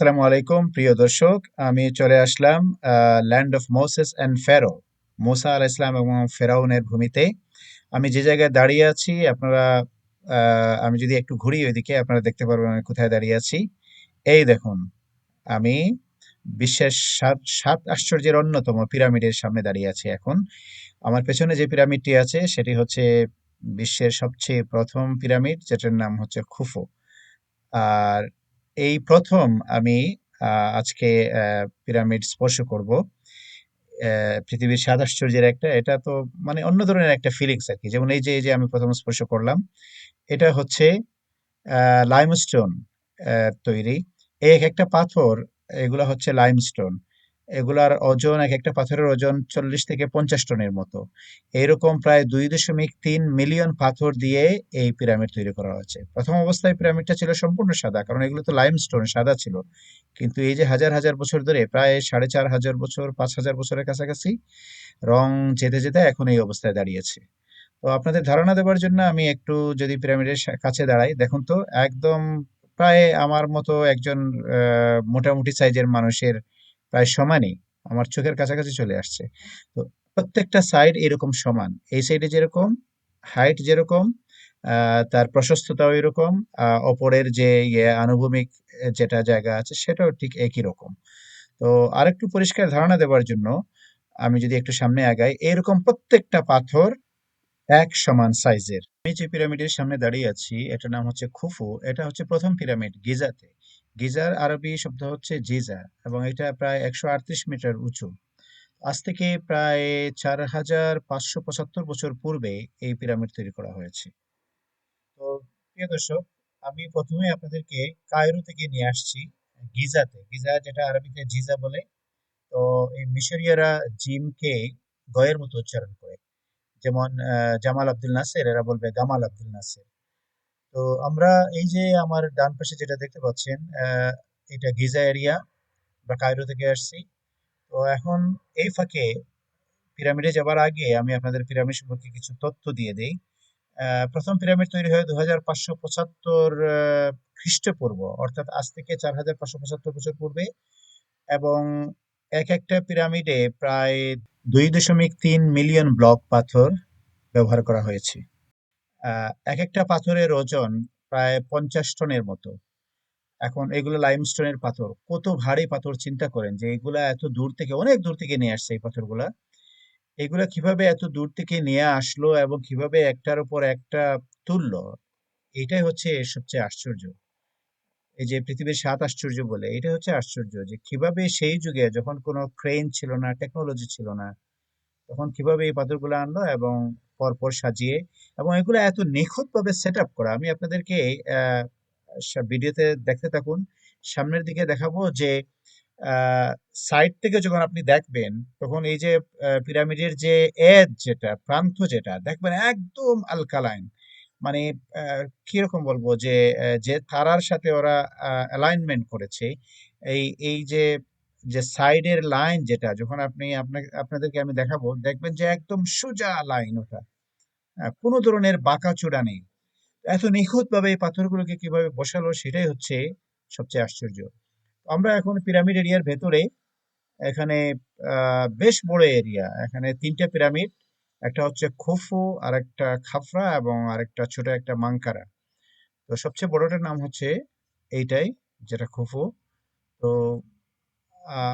আসসালামু আলাইকুম, প্রিয় দর্শক। আমি চলে আসলাম land of Moses and Pharaoh Musa আল ইসলাম এবং ফেরাউনের ভূমিতে। আমি যে জায়গায় দাঁড়িয়ে আছি, আপনারা আমি যদি একটু ঘুরি ওইদিকে, আপনারা দেখতে পারবেন আমি কোথায় দাঁড়িয়ে আছি। এই দেখুন, আমি বিশ্বের সাত সাত আশ্চর্যের অন্যতম পিরামিডের সামনে দাঁড়িয়ে আছি এখন। আমার পেছনে যে পিরামিডটি আছে, সেটি হচ্ছে বিশ্বের সবচেয়ে প্রথম পিরামিড, যেটার নাম হচ্ছে খুফো। আর এই প্রথম আমি আজকে পিরামিড স্পর্শ করব। পৃথিবীর সাত আশ্চর্যের একটা, এটা তো মানে অন্য ধরনের একটা ফিলিংস আর কি যেমন এই যে এই যে আমি প্রথম স্পর্শ করলাম, এটা হচ্ছে লাইমস্টোন তৈরি। এক একটা পাথর, এগুলো হচ্ছে লাইমস্টোন এগুলার ওজন এক একটা পাথরের ওজন চল্লিশ থেকে পঞ্চাশ টনের মতো। এইরকম প্রায় দুই দশমিক তিন মিলিয়ন পাথর দিয়ে এই পিরামিড তৈরি করা হয়েছে। প্রথম অবস্থায় পিরামিডটা ছিল সম্পূর্ণ সাদা, কারণ এগুলো তো লাইমস্টোন সাদা ছিল। কিন্তু এই যে হাজার হাজার বছর ধরে, প্রায় সাড়ে চার হাজার বছর, পাঁচ হাজার বছরের কাছাকাছি রং যেতে যেতে এখন এই অবস্থায় দাঁড়িয়েছে। তো আপনাদের ধারণা দেওয়ার জন্য আমি একটু যদি পিরামিডের কাছে দাঁড়াই, দেখুন তো, একদম প্রায় আমার মতো একজন মোটামুটি সাইজের মানুষের প্রায় সমানই আমার চোখের কাছাকাছি চলে আসছে। তো প্রত্যেকটা সাইড এরকম সমান। এই সাইডে যেরকম হাইট যেরকম তার প্রশস্ততাও এরকম আহ, ওপরের যে ইয়ে আনুভূমিক যেটা জায়গা আছে সেটাও ঠিক একই রকম। তো আরেকটু পরিষ্কার ধারণা দেওয়ার জন্য আমি যদি একটু সামনে আগাই এরকম প্রত্যেকটা পাথর এক সমান সাইজের আমি যে পিরামিডের সামনে দাঁড়িয়ে আছি এটার নাম হচ্ছে খুফু এটা হচ্ছে প্রথম পিরামিড গিজাতে। গিজার আরবি শব্দ হচ্ছে জিজা এবং এটা প্রায় একশো আটত্রিশ মিটার উঁচু। আজ থেকে প্রায় চার হাজার পাঁচশো পঁচাত্তর বছর পূর্বে এই পিরামিড তৈরি করা হয়েছে। তো প্রিয় দর্শক, আমি প্রথমে আপনাদেরকে কায়রো থেকে নিয়ে আসছি গিজাতে। গিজা যেটা আরবিতে জিজা বলে, তো এই মিশরীয়রা জিমকে গয়ের মতো উচ্চারণ করে। যেমন জামাল আব্দুল নাসের, এরা বলবে গামাল আব্দুল নাসের। তো আমরা এই যে আমার ডান পাশে যেটা দেখতে পাচ্ছেন এটা গিজা এরিয়া বা কায়রো থেকে আসছি। তো এখন এই ফাঁকে পিরামিডে যাবার আগে আমি আপনাদের পিরামিড সম্পর্কে কিছু তথ্য দিয়ে দেই। প্রথম পিরামিড তৈরি হয় দু হাজার পাঁচশো পঁচাত্তর খ্রিস্টপূর্ব, অর্থাৎ আজ থেকে চার হাজার পাঁচশো পঁচাত্তর বছর পূর্বে। এবং এক একটা পিরামিডে প্রায় দুই দশমিক তিন মিলিয়ন ব্লক পাথর ব্যবহার করা হয়েছে। এক একটা পাথরের ওজন প্রায় পঞ্চাশ টনের মতো। এখন এগুলো লাইমস্টোনের পাথর। কত ভারী পাথর চিন্তা করেন যে এগুলা এত দূর থেকে, অনেক দূর থেকে নিয়ে আসছে এই পাথরগুলা। এগুলা কীভাবে এত দূর থেকে নিয়ে আসলো এবং কীভাবে একটার উপর একটা তুললো, এটাই হচ্ছে সবচেয়ে আশ্চর্য। এই যে পৃথিবীর সাত আশ্চর্য বলে, এটা হচ্ছে আশ্চর্য যে কীভাবে সেই যুগে যখন কোনো ক্রেন ছিল না টেকনোলজি ছিল না, তখন কীভাবে এই পাথরগুলো আনলো এবং পরপর সাজিয়ে এবং এগুলো এত নিখুঁতভাবে সেট আপ করা। আমি আপনাদেরকে ভিডিওতে দেখতে থাকুন। সামনের দিকে দেখাবো যে সাইড থেকে যখন আপনি দেখবেন, তখন এই যে পিরামিডের যে এজ যেটা, প্রান্ত যেটা, দেখবেন একদম আলকালাইন মানে কীরকম বলব যে যে তারার সাথে ওরা অ্যালাইনমেন্ট করেছে, এই এই যে যে সাইডের লাইন যেটা, যখন আপনি আপনাকে, আপনাদেরকে আমি দেখাবো, দেখবেন যে একদম সোজা লাইন ওটা। কোনো ধরনের বাঁকাচূড়া নেই। এত নিখুঁতভাবে এই পাথরগুলোকে কীভাবে বসালো সেটাই হচ্ছে সবচেয়ে আশ্চর্য। আমরা এখন পিরামিড এরিয়ার ভেতরে, এখানে বেশ বড় এরিয়া। এখানে তিনটা পিরামিড, একটা হচ্ছে খুফু আর একটা খাফরা এবং আরেকটা ছোট একটা মাংকারা। তো সবচেয়ে বড়টার নাম হচ্ছে এইটাই, যেটা খুফু। তো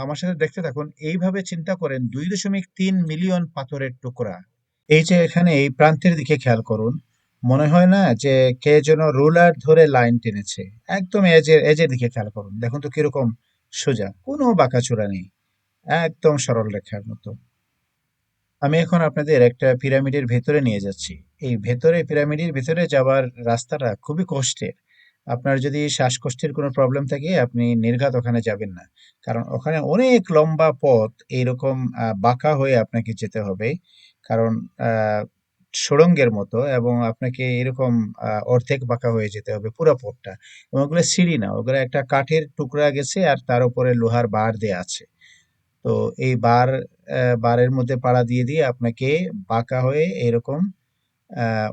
আমার সাথে দেখতে থাকুন। এইভাবে চিন্তা করেন দুই দশমিক তিন মিলিয়ন পাথরের টুকরা। এই যে এখানে এই প্রান্তের দিকে খেয়াল করুন, মনে হয় না যে কে যেন রুলার ধরে লাইন টেনেছে। একদম এজের এজের দিকে খেয়াল করুন। দেখুন তো কীরকম সোজা, কোনো বাঁকাচূড়া নেই। একদম সরল রেখার মতো। আমি এখন আপনাদের একটা পিরামিডের ভেতরে নিয়ে যাচ্ছি। এই ভেতরে, পিরামিডের ভেতরে যাওয়ার রাস্তাটা খুবই কষ্টের। আপনার যদি শ্বাসকষ্টের কোনো প্রবলেম থাকে, আপনি নির্ঘাত ওখানে যাবেন না। কারণ ওখানে অনেক লম্বা পথ এইরকম বাঁকা হয়ে আপনাকে যেতে হবে। কারণ সুড়ঙ্গের মতো এবং আপনাকে এরকম অর্ধেক বাঁকা হয়ে যেতে হবে পুরো পথটা। এবং ওগুলো সিঁড়ি না, ওগুলো একটা কাঠের টুকরা গেছে আর তার উপরে লোহার বার দেয়া আছে। তো এই বার বারের মধ্যে পাড়া দিয়ে দিয়ে আপনাকে বাঁকা হয়ে এরকম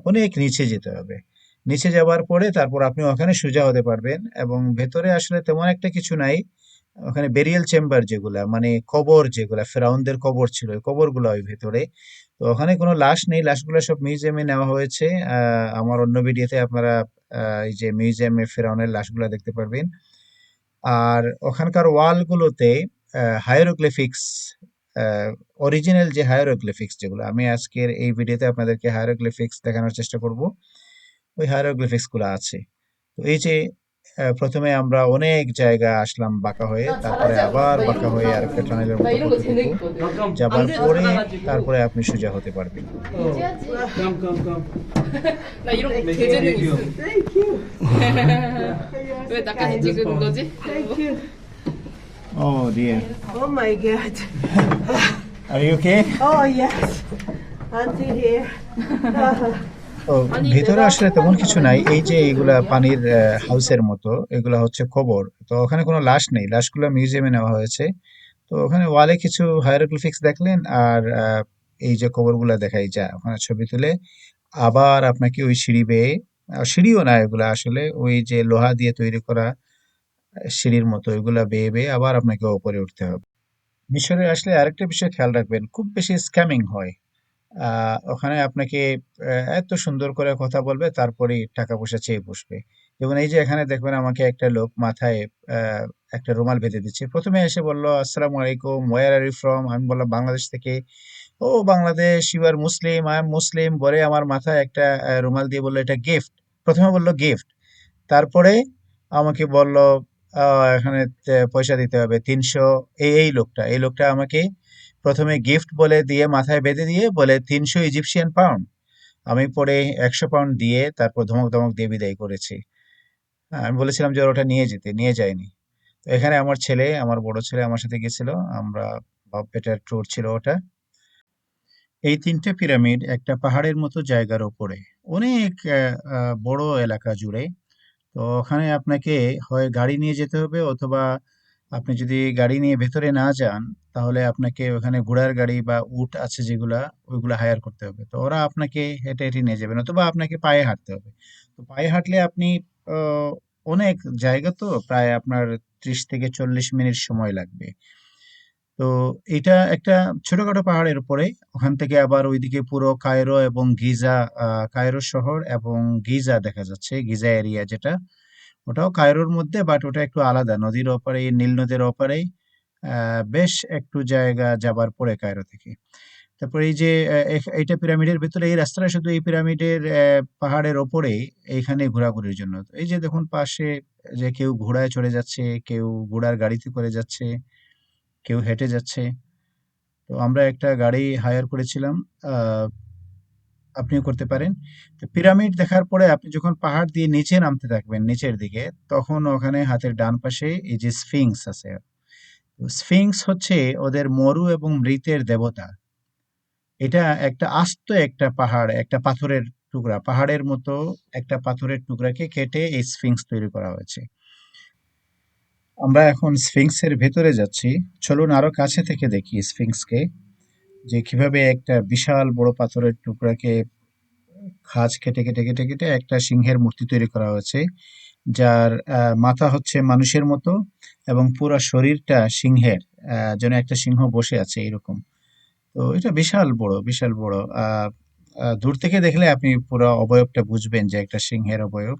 অনেক নিচে যেতে হবে। নিচে যাওয়ার পরে তারপর আপনি ওখানে সোজা হতে পারবেন এবং ভেতরে আসলে তেমন একটা কিছু নাই। ওখানে বেরিয়াল চেম্বার যেগুলা মানে কবর যেগুলা, ফেরাউনদের কবর ছিল কবরগুলো ওই ভেতরে। তো ওখানে কোনো লাশ নেই, লাশগুলো সব মিউজিয়ামে নেওয়া হয়েছে। আমার অন্য ভিডিওতে আপনারা এই যে মিউজিয়ামে ফেরাউনের লাশগুলো দেখতে পারবেন। আর ওখানকার ওয়ালগুলোতে হায়ারোগ্লিফিক্স অরিজিনাল যে হায়ারোগ্লিফিক্স যেগুলো, আমি আজকের এই ভিডিওতে আপনাদেরকে হায়ারোগ্লিফিক্স দেখানোর চেষ্টা করব। ওই হায়ারোগ্লিফিক্সগুলো আছে। তো এই যে প্রথমে আমরা অনেক জায়গা আসলাম বাঁকা হয়ে তারপরে আবার বাঁকা হয়ে আর একটা টানেলের যাবার পরে তারপরে আপনি সোজা হতে পারবেন। Oh dear. Oh my god. Are you okay? Oh yes. Auntie here. ও ভিতরে আসলে তেমন কিছু নাই। এই যে এগুলা পানির হাউসের মতো এগুলা হচ্ছে কবর। তো ওখানে কোনো লাশ নেই। লাশগুলো মিউজিয়ামে নেওয়া হয়েছে। তো ওখানে ওয়ালে কিছু হায়ারোগ্লিফিক্স দেখলেন আর এই যে কবরগুলা দেখাই যা। ওখানে ছবি তুলে আবার আপনাকে ওই সিঁড়ি বেয়ে সিঁড়িও না এগুলা আসলে ওই যে লোহা দিয়ে তৈরি করা সিঁড়ির মতো এগুলা বেয়ে বেয়ে আবার আপনাকে উপরে উঠতে হবে। মিশরে আসলে আরেকটা বিষয় খেয়াল রাখবেন খুব বেশি স্ক্যামিং হয়। ওখানে আপনাকে এত সুন্দর করে কথা বলবে, তারপরেই টাকা পয়সা চেয়ে বসবে। যেমন এই যে এখানে দেখবেন আমাকে একটা লোক মাথায় একটা রুমাল বেঁধে দিচ্ছে। প্রথমে এসে বলল, আসসালামু আলাইকুম ওয়ার আর ইউ ফ্রম আমি বললাম, বাংলাদেশ থেকে। ও, Bangladesh you are Muslim I am Muslim বলে আমার মাথায় একটা রুমাল দিয়ে বলল, এটা গিফট প্রথমে বলল গিফট তারপরে আমাকে বলল এখানে পয়সা দিতে হবে, তিনশো। এই এই লোকটা এই লোকটা আমাকে প্রথমে গিফট বলে দিয়ে মাথায় বেঁধে দিয়ে বলে, তিনশো ইজিপশিয়ান পাউন্ড আমি পরে একশো পাউন্ড দিয়ে তারপর ধমক ধমক দিয়ে বিদায় করেছি। আমি বলেছিলাম যে ওটা নিয়ে যেতে, নিয়ে যায়নি। তো এখানে আমার ছেলে, আমার বড় ছেলে আমার সাথে গেছিল। আমরা বেটার ট্যুর ছিল ওটা। এই তিনটে পিরামিড একটা পাহাড়ের মতো জায়গার ওপরে, অনেক বড় এলাকা জুড়ে। তো ওখানে আপনাকে হয় গাড়ি নিয়ে যেতে হবে অথবা আপনি যদি গাড়ি নিয়ে ভেতরে না যান তাহলে আপনাকে ওখানে ঘোড়ার গাড়ি বা উট আছে যেগুলা, ওইগুলো হায়ার করতে হবে। তো ওরা আপনাকে হেঁটে হেঁটে নিয়ে যাবেন অথবা আপনাকে পায়ে হাঁটতে হবে। তো পায়ে হাঁটলে আপনি অনেক জায়গা তো, প্রায় আপনার ত্রিশ থেকে চল্লিশ মিনিট সময় লাগবে। তো এটা একটা ছোটখাটো পাহাড়ের উপরে ওখান থেকে আবার ওইদিকে পুরো কায়রো এবং গিজা কায়রো শহর এবং গিজা দেখা যাচ্ছে, গিজা এরিয়া যেটা। ওটাও কায়রোর মধ্যে বাট ওটা একটু আলাদা। নদীর ওপারে নীল নদীর ওপারে বেশ একটু জায়গা যাবার পরে কায়রো থেকে। তারপরে এই যে এইটা পিরামিডের ভিতরে, এই রাস্তাটা শুধু এই পিরামিডের পাহাড়ের ওপরেই এইখানে ঘোরাঘুরির জন্য। এই যে দেখুন, পাশে যে কেউ ঘোড়ায় চড়ে যাচ্ছে, কেউ ঘোড়ার গাড়িতে করে যাচ্ছে, কেউ হেঁটে যাচ্ছে। তো আমরা একটা গাড়ি হায়ার করেছিলাম আপনিও করতে পারেন। তো পিরামিড দেখার পরে আপনি যখন পাহাড় দিয়ে নিচে নামতে থাকবেন, নিচের দিকে, তখন ওখানে হাতের ডান পাশে এই যে স্ফিংস আছে। স্ফিংস হচ্ছে ওদের মরু এবং মৃতের দেবতা। এটা একটা আস্ত একটা পাহাড়, একটা পাথরের টুকরা, পাহাড়ের মতো একটা পাথরের টুকরাকে কেটে এই স্ফিংস তৈরি করা হয়েছে। আমরা এখন স্ফিংসের ভেতরে যাচ্ছি। চলুন আরও কাছে থেকে দেখি স্ফিংসকে, যে কীভাবে একটা বিশাল বড় পাথরের টুকরাকে খাঁজ কেটে কেটে কেটে কেটে একটা সিংহের মূর্তি তৈরি করা হয়েছে। যার মাথা হচ্ছে মানুষের মতো এবং পুরো শরীরটা সিংহের যেন একটা সিংহ বসে আছে এরকম। তো এটা বিশাল বড় বিশাল বড়। দূর থেকে দেখলে আপনি পুরো অবয়বটা বুঝবেন যে একটা সিংহের অবয়ব।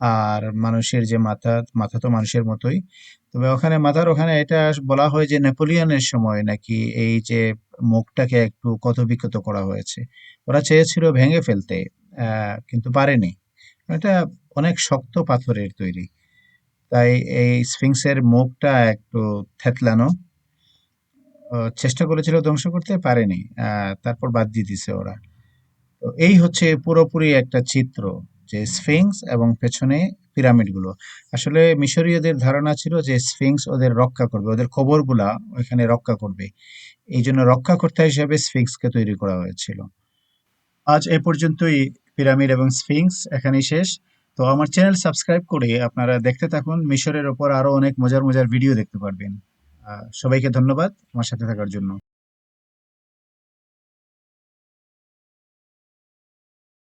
আর মানুষের যে মাথা মাথা তো মানুষের মতোই। তবে ওখানে, মাথার ওখানে এটা বলা হয় যে নেপোলিয়নের সময় নাকি এই যে মুখটাকে একটু ক্ষতবিক্ষত করা হয়েছে। ওরা চেয়েছিল ভেঙে ফেলতে কিন্তু পারেনি। এটা অনেক শক্ত পাথরের তৈরি। তাই এই স্ফিংসের মুখটা একটু থেতলানো। চেষ্টা করেছিল ধ্বংস করতে, পারেনি। তারপর বাদ দিয়ে দিছে ওরা। তো এই হচ্ছে পুরোপুরি একটা চিত্র যে স্ফিংস এবং পেছনে পিরামিডগুলো। আসলে মিশরীয়দের ধারণা ছিল যে স্ফিংস ওদের রক্ষা করবে, ওদের কবরগুলা ওইখানে রক্ষা করবে। এই জন্য রক্ষাকর্তা হিসেবে স্ফিংসকে তৈরি করা হয়েছিল। আজ এ পর্যন্তই। পিরামিড এবং স্ফিংস এখানেই শেষ। তো আমার চ্যানেল সাবস্ক্রাইব করে আপনারা দেখতে থাকুন। মিশরের ওপর আরও অনেক মজার মজার ভিডিও দেখতে পারবেন। সবাইকে ধন্যবাদ আমার সাথে থাকার জন্য।